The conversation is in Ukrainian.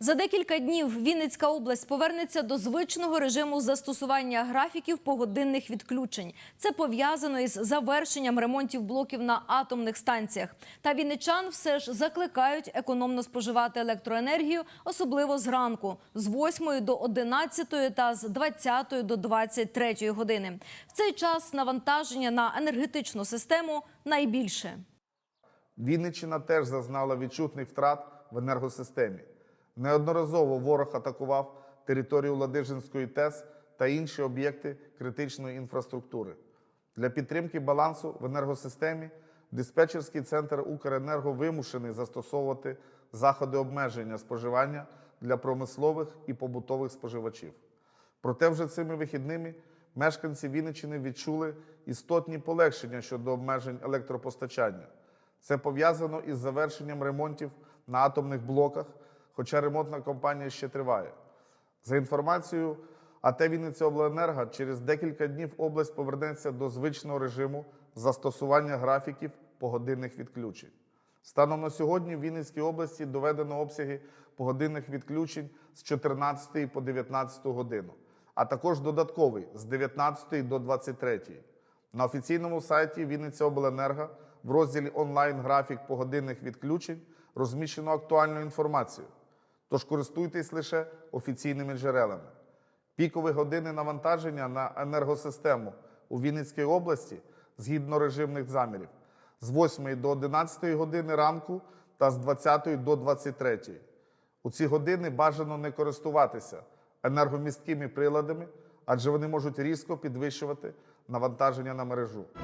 За декілька днів Вінницька область повернеться до звичного режиму застосування графіків погодинних відключень. Це пов'язано із завершенням ремонтів блоків на атомних станціях. Та вінничан все ж закликають економно споживати електроенергію, особливо зранку, з 8 до 11 та з 20 до 23 години. В цей час навантаження на енергетичну систему найбільше. Вінниччина теж зазнала відчутних втрат в енергосистемі. Неодноразово ворог атакував територію Ладижинської ТЕС та інші об'єкти критичної інфраструктури. Для підтримки балансу в енергосистемі диспетчерський центр Укренерго вимушений застосовувати заходи обмеження споживання для промислових і побутових споживачів. Проте вже цими вихідними мешканці Вінниччини відчули істотні полегшення щодо обмежень електропостачання. Це пов'язано із завершенням ремонтів на атомних блоках, хоча ремонтна кампанія ще триває. За інформацією АТ Вінницяобленерго, через декілька днів область повернеться до звичного режиму застосування графіків погодинних відключень. Станом на сьогодні в Вінницькій області доведено обсяги погодинних відключень з 14 по 19 годину, а також додатковий з 19 до 23. На офіційному сайті Вінницяобленерго в розділі онлайн графік погодинних відключень розміщено актуальну інформацію. Тож користуйтесь лише офіційними джерелами. Пікові години навантаження на енергосистему у Вінницькій області згідно режимних замірів з 8 до 11 години ранку та з 20 до 23. У ці години бажано не користуватися енергомісткими приладами, адже вони можуть різко підвищувати навантаження на мережу.